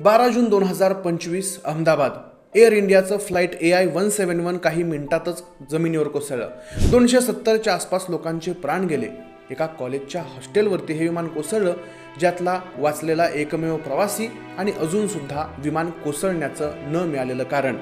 बारा जून दोन हजार पंचवीस अहमदाबाद. एअर इंडियाचं flight A I one seven one काही मिनिटातच जमिनीवर कोसळलं. दोनशे सत्तरच्या आसपास लोकांचे प्राण गेले. एका कॉलेजच्या हॉस्टेलवरती हे विमान कोसळलं ज्यातला वाचलेला एकमेव प्रवासी आणि अजूनसुद्धा विमान कोसळण्याचं न मिळालेलं कारण.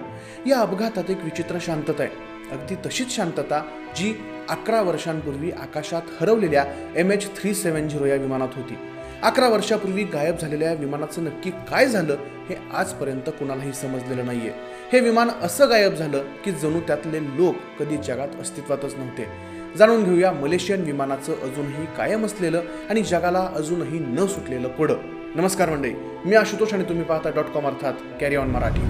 या अपघातात एक विचित्र शांतता आहे. अगदी तशीच शांतता जी अकरा वर्षांपूर्वी आकाशात हरवलेल्या M H three seven zero या विमानात होती. अकरा वर्षापूर्वी गायब झालेल्या विमानाचं नक्की काय झालं हे आजपर्यंत कुणालाही समजलेलं नाहीये. हे विमान असं गायब झालं की जणू त्यातले लोक कधी जगात अस्तित्वातच नव्हते. जाणून घेऊया मलेशियन विमानाचं अजूनही कायम असलेलं आणि जगाला अजूनही न सुटलेलं कोडं नमस्कार मंडळी मी आशुतोष आणि तुम्ही पाहता डॉट कॉम अर्थात कॅरी ऑन मराठी.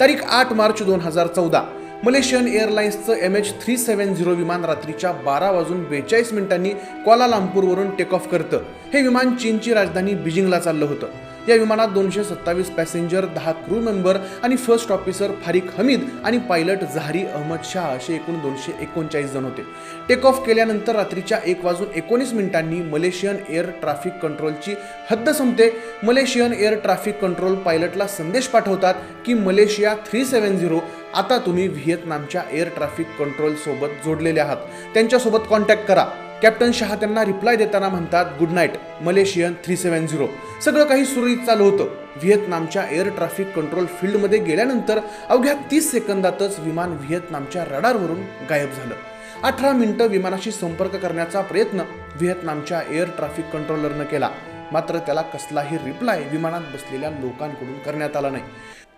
तारीख आठ मार्च दोन हजार चौदा. Malaysian एअरलाइन्सचं M H three seven zero विमान रात्रीच्या बारा वाजून बेचाळीस मिनिटांनी क्वालालांपूरवरून टेक ऑफ करतं. हे विमान चीनची राजधानी बिजिंगला चाललं होतं. या विमानात दोनशे सत्तावीस पॅसेंजर दहा क्रू मेंबर आणि फर्स्ट ऑफिसर फारिक हमीद आणि पायलट झहारी अहमद शाह असे एकूण दोनशे एकोणचाळीस जण होते. टेक ऑफ केल्यानंतर रात्रीच्या एक वाजून एकोणीस मिनिटांनी मलेशियन एअर ट्रॅफिक कंट्रोलची हद्द संपते. मलेशियन एअर ट्रॅफिक कंट्रोल पायलटला संदेश पाठवतात की मलेशिया थ्री सेवन झिरो आता तुम्ही व्हिएतनामच्या एअर ट्रॅफिक कंट्रोलसोबत जोडलेले आहात. त्यांच्यासोबत कॉन्टॅक्ट करा. कॅप्टन शहा त्यांना रिप्लाय देताना म्हणतात good night Malaysian three seven zero सगळं काही सुरळीत चालू होतं. व्हिएतनामच्या एअर ट्रॅफिक कंट्रोल फील्डमध्ये गेल्यानंतर अवघ्या तीस सेकंदातच विमान व्हिएतनामच्या रडारवरून गायब झालं. अठरा मिनिटं विमानाशी संपर्क करण्याचा प्रयत्न व्हिएतनामच्या एअर ट्रॅफिक कंट्रोलरनं केला. मात्र त्याला कसलाही रिप्लाय विमानात बसलेल्या लोकांकडून करण्यात आला नाही.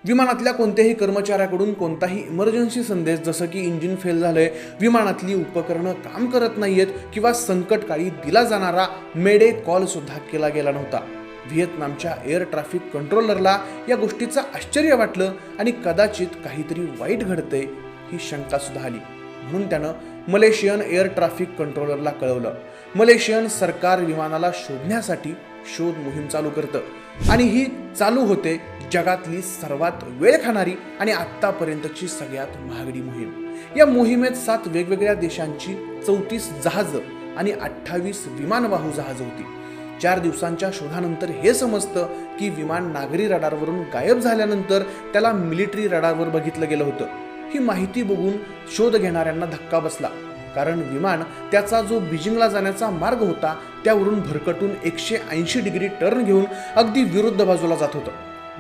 विमानातल्या कोणत्याही कर्मचाऱ्याकडून कोणताही इमर्जन्सी संदेश जसं की इंजिन फेल झालंय विमानातली उपकरणं काम करत नाहीयेत किंवा संकटकाळी दिला जाणारा मेडे कॉल सुद्धा केला गेला नव्हता. व्हिएतनामच्या एअर ट्रॅफिक कंट्रोलरला या गोष्टीचं आश्चर्य वाटलं आणि कदाचित काहीतरी वाईट घडतंय ही शंका सुद्धा आली. म्हणून त्यानं मलेशियन एअर ट्रॅफिक कंट्रोलरला कळवलं. मलेशियन सरकार विमानाला शोधण्यासाठी शोध मोहीम चालू करतं. आणि ही चालू होते जगातली सर्वात वेळ खाणारी आणि आत्तापर्यंतची सगळ्यात महागडी मोहीम. या मोहिमेत सात वेगवेगळ्या देशांची चौतीस जहाजं आणि अठ्ठावीस विमानवाहू जहाजं होती. चार दिवसांच्या शोधानंतर हे समजतं की विमान नागरी रडारवरून गायब झाल्यानंतर त्याला मिलिटरी रडारवर बघितलं गेलं होतं. ही माहिती बघून शोध घेणाऱ्यांना धक्का बसला. कारण विमान त्याचा जो बीजिंगला जाण्याचा मार्ग होता त्यावरून भरकटून एकशे ऐंशी डिग्री टर्न घेऊन अगदी विरुद्ध बाजूला जात होतं.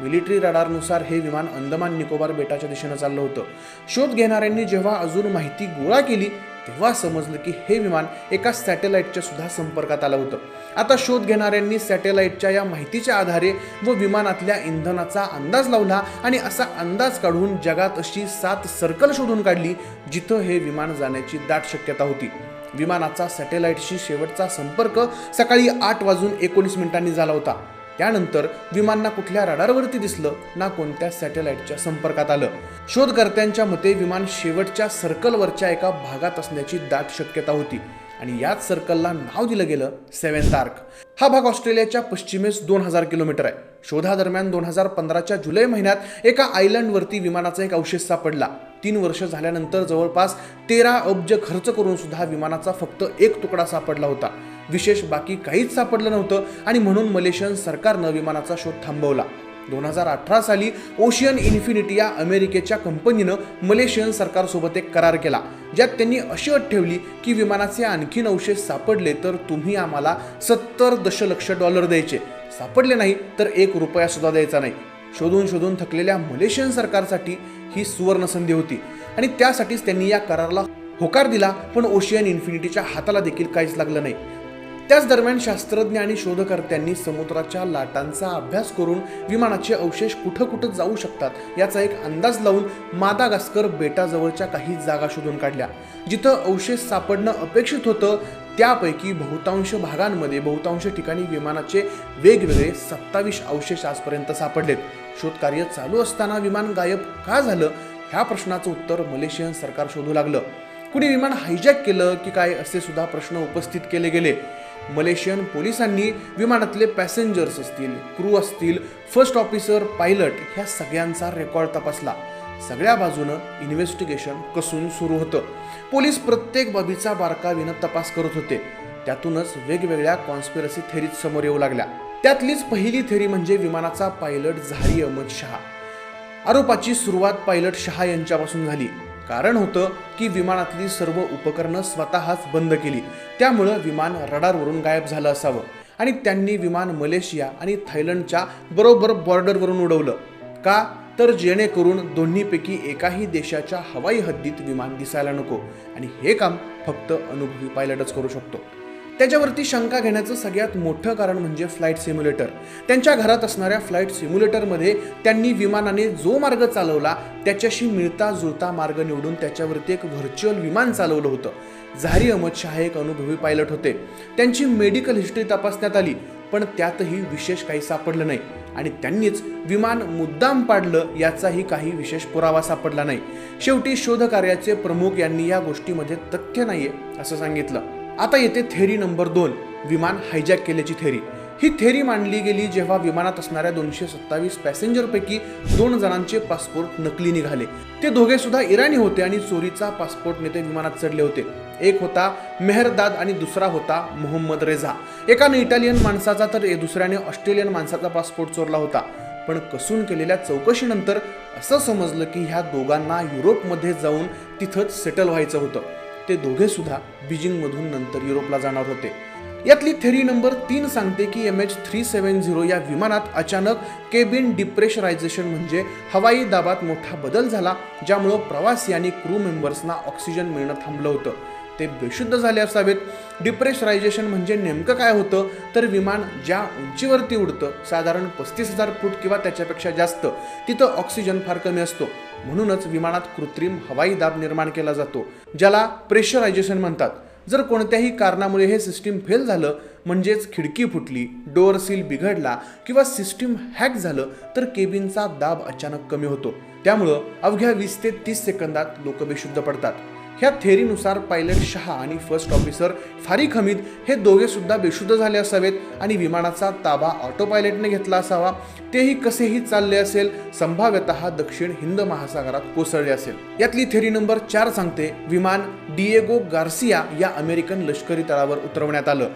मिलिटरी रडारनुसार हे विमान अंदमान निकोबार बेटाच्या दिशेनं चाललं होतं. शोध घेणाऱ्यांनी जेव्हा अजून माहिती गोळा केली तेव्हा समजलं की हे विमान एका सॅटेलाईटच्या सुद्धा संपर्कात आलं होतं. आता शोध घेणाऱ्यांनी सॅटेलाईटच्या या माहितीच्या आधारे व विमानातल्या इंधनाचा अंदाज लावला आणि असा अंदाज काढून जगात अशी सात सर्कल शोधून काढली जिथं हे विमान जाण्याची दाट शक्यता होती. विमानाचा सॅटेलाईटशी शेवटचा संपर्क सकाळी आठ वाजून एकोणीस मिनिटांनी झाला होता. त्यानंतर विमान ना कुठल्या रडारवरती दिसलं ना कोणत्या सॅटेलाईटच्या संपर्कात आलं. शोधकर्त्यांच्या मते विमान शेवटच्या सर्कलवरच्या एका भागात असण्याची दाट शक्यता होती आणि याच सर्कलला नाव दिलं गेलं सेव्हन आर्क. हा भाग ऑस्ट्रेलियाच्या पश्चिमेस दोन हजार किलोमीटर आहे. शोधादरम्यान दोन हजार पंधराच्या जुलै महिन्यात एका आयलंडवरती विमानाचा एक अवशेष सापडला. तीन वर्ष झाल्यानंतर जवळपास तेरा अब्ज खर्च करून सुद्धा विमानाचा फक्त एक तुकडा सापडला होता. विशेष बाकी काहीच सापडलं नव्हतं आणि म्हणून मलेशियन सरकारनं विमानाचा शोध थांबवला. दोन हजार अठरा साली ओशियन इन्फिनिटी या अमेरिकेच्या कंपनीनं मलेशियन सरकारसोबत एक करार केला ज्यात त्यांनी अशी अट ठेवली की विमानाचे आणखीन अवशेष सापडले तर तुम्ही आम्हाला सत्तर दशलक्ष डॉलर द्यायचे. सापडले नाही तर एक रुपया सुद्धा द्यायचा नाही. शोधून शोधून थकलेल्या मलेशियन सरकारसाठी ही सुवर्ण संधी होती आणि त्यासाठीच त्यांनी या कराराला होकार दिला पण ओशियन इन्फिनिटीच्या हाताला देखील काहीच लागलं नाही. त्याच दरम्यान शास्त्रज्ञ आणि शोधकर्त्यांनी समुद्राच्या लाटांचा अभ्यास करून विमानाचे अवशेष कुठं कुठं जाऊ शकतात याचा एक अंदाज लावून मादागास्कर बेटाजवळच्या काही जागा शोधून काढल्या. जिथं अवशेष सापडणं अपेक्षित होतं त्यापैकी बहुतांश भागांमध्ये बहुतांश ठिकाणी विमानाचे वेगवेगळे सत्तावीस अवशेष आजपर्यंत सापडलेत. शोधकार्य चालू असताना विमान गायब का झालं? ह्या प्रश्नाचं उत्तर मलेशियन सरकार शोधू लागलं. कुणी विमान हायजॅक केलं की काय असे सुद्धा प्रश्न उपस्थित केले गेले. मलेशियन पोलिसांनी विमानातले पॅसेंजर्स असतील क्रू असतील फर्स्ट ऑफिसर पायलट ह्या सगळ्यांचा रेकॉर्ड तपासला. सगळ्या बाजूनं इन्व्हेस्टिगेशन कसून सुरू होतं. पोलीस प्रत्येक बाबीचा बारकावीनं तपास करत होते. त्यातूनच वेगवेगळ्या कॉन्स्पिरसी थेरीज समोर येऊ लागल्या. त्यातलीच पहिली थेरी म्हणजे विमानाचा पायलट झारी अहमद शहा. आरोपाची सुरुवात पायलट शहा यांच्यापासून झाली. कारण होतं की विमानातली सर्व उपकरणं स्वतःच बंद केली. त्यामुळं विमान रडारवरून गायब झालं असावं. आणि त्यांनी विमान मलेशिया आणि थायलंडच्या बरोबर बॉर्डरवरून उडवलं. का? तर जेणेकरून दोन्हीपैकी एकाही देशाच्या हवाई हद्दीत विमान दिसायला नको. आणि हे काम फक्त अनुभवी पायलटच करू शकतो. त्याच्यावरती शंका घेण्याचं सगळ्यात मोठं कारण म्हणजे फ्लाईट सिम्युलेटर. त्यांच्या घरात असणाऱ्या फ्लाईट सिम्युलेटरमध्ये त्यांनी विमानाने जो मार्ग चालवला त्याच्याशी मिळता जुळता मार्ग निवडून त्याच्यावरती एक व्हर्च्युअल विमान चालवलं होतं. झारी अहमद शाह एक अनुभवी पायलट होते. त्यांची मेडिकल हिस्ट्री तपासण्यात आली पण त्यातही विशेष काही सापडलं नाही. आणि त्यांनीच विमान मुद्दाम पाडलं याचाही काही विशेष पुरावा सापडला नाही. शेवटी शोधकार्याचे प्रमुख यांनी या गोष्टीमध्ये तथ्य नाहीये असं सांगितलं. आता येते थेरी नंबर दोन विमान हायजॅक केल्याची थेरी. ही थेरी मांडली गेली जेव्हा विमानात असणाऱ्या दोनशे सत्तावीस पॅसेंजरपैकी दोन जणांचे पासपोर्ट नकली निघाले. ते दोघे सुद्धा इराणी होते आणि चोरीचा पासपोर्ट नेते विमानात चढले होते. एक होता मेहरदाद आणि दुसरा होता मोहम्मद रेझा. एकाने इटालियन माणसाचा तर दुसऱ्याने ऑस्ट्रेलियन माणसाचा पासपोर्ट चोरला होता. पण कसून केलेल्या चौकशीनंतर असं समजलं की ह्या दोघांना युरोपमध्ये जाऊन तिथंच सेटल व्हायचं होतं. ते दोघे सुद्धा बीजिंगमधून नंतर युरोपला जाणार होते. यातली थेरी नंबर तीन सांगते की M H three seven zero या विमानात अचानक केबिन डिप्रेशरायझेशन म्हणजे हवाई दाबात मोठा बदल झाला ज्यामुळं प्रवासी आणि क्रू मेंबर्सना ऑक्सिजन मिळणं थांबलं होतं. ते बेशुद्ध झाले असावेत. डिप्रेशरायझेशन म्हणजे नेमकं काय होतं? तर विमान ज्या उंचीवरती उडतं साधारण पस्तीस हजार फूट किंवा त्याच्यापेक्षा जास्त तिथं ऑक्सिजन फार कमी असतो. म्हणूनच विमानात कृत्रिम हवाई दाब निर्माण केला जातो ज्याला प्रेशरायझेशन म्हणतात. जर कोणत्याही कारणामुळे हे सिस्टीम फेल झालं म्हणजेच खिडकी फुटली डोअर सील बिघडला किंवा सिस्टीम हॅक झालं तर केबिनचा दाब अचानक कमी होतो. त्यामुळं अवघ्या वीस ते तीस सेकंदात लोक बेशुद्ध पडतात. ह्या थेरीनुसार पायलट शहा आणि फर्स्ट ऑफिसर फारिक हमीद हे दोघे सुद्धा बेशुद्ध झाले असावेत आणि विमानाचा ताबा ऑटो पायलटने घेतला असावा. तेही कसेही चालले असेल संभाव्यत दक्षिण हिंद महासागरात कोसळले असेल. यातली थेरी नंबर चार सांगते विमान डिएगो गार्सिया या अमेरिकन लष्करी तळावर उतरवण्यात आलं.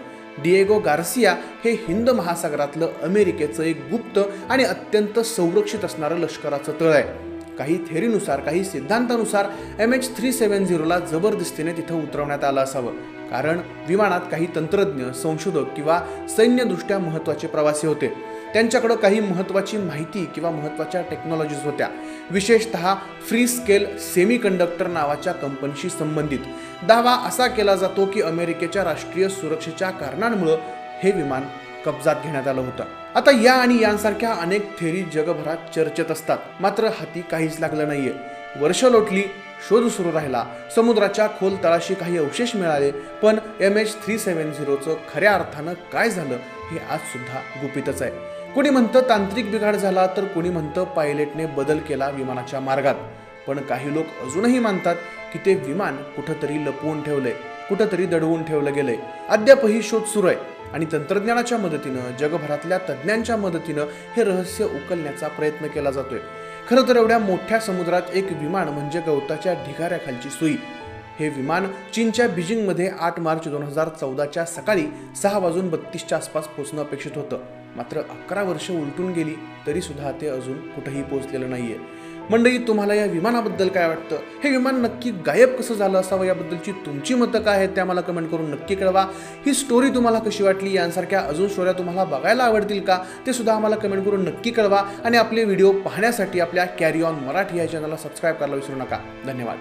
डिएगो गार्सिया हे हिंद महासागरातलं अमेरिकेचं एक गुप्त आणि अत्यंत संरक्षित असणारं लष्कराचं तळ आहे. काही थेरीनुसार काही सिद्धांतानुसार एम एच थ्री सेवन झिरोला जबरदस्तीने तिथं उतरवण्यात आलं असावं. कारण विमानात काही तंत्रज्ञ संशोधक किंवा सैन्यदृष्ट्या महत्त्वाचे प्रवासी होते. त्यांच्याकडं काही महत्त्वाची माहिती किंवा महत्त्वाच्या टेक्नॉलॉजीज होत्या. विशेषत फ्री स्केल सेमी कंडक्टर नावाच्या कंपनीशी संबंधित. दावा असा केला जातो की अमेरिकेच्या राष्ट्रीय सुरक्षेच्या कारणांमुळं हे विमान कब्जात घेण्यात आलं होतं. आता या आणि यांसारख्या अनेक थेरी जगभरात चर्चेत असतात. मात्र हाती काहीच लागलं नाहीये. वर्ष लोटली शोध सुरू राहिला. समुद्राच्या खोल तळाशी काही अवशेष मिळाले पण एम एच थ्री सेवन झिरोचं खऱ्या अर्थानं काय झालं हे आज सुद्धा गुपितच आहे. कोणी म्हणतं तांत्रिक बिघाड झाला तर कोणी म्हणतं पायलटने बदल केला विमानाच्या मार्गात. पण काही लोक अजूनही मानतात की ते विमान कुठंतरी लपवून ठेवलंय. कुठंतरी दडवून ठेवलं गेलंय. अद्यापही शोध सुरू आहे आणि तंत्रज्ञानाच्या मदतीनं जगभरातल्या तज्ज्ञांच्या मदतीनं हे रहस्य उकलण्याचा प्रयत्न केला जातोय. खरं तर एवढ्या मोठ्या समुद्रात एक विमान म्हणजे गवताच्या ढिगाऱ्याखालची सुई. हे विमान चीनच्या बीजिंगमध्ये आठ मार्च दोन हजार चौदाच्या सकाळी सहा वाजून बत्तीसच्या आसपास पोचणं अपेक्षित होतं. मात्र अकरा वर्ष उलटून गेली तरीसुद्धा ते अजून कुठेही पोहोचलेलं आहे मंडळी तुम्हाला या विमानाबद्दल काय वाटतं? हे विमान नक्की गायब कसं झालं असावं? याबद्दलची तुमची मतं काय आहेत? त्या मला कमेंट करून नक्की कळवा. ही स्टोरी तुम्हाला कशी वाटली? यांसारख्या अजून स्टोऱ्या तुम्हाला बघायला आवडतील का? ते सुद्धा आम्हाला कमेंट करून नक्की कळवा. आणि आपले व्हिडिओ पाहण्यासाठी आपल्या कॅरी ऑन मराठी या चॅनलला सबस्क्राईब करायला विसरू नका. धन्यवाद.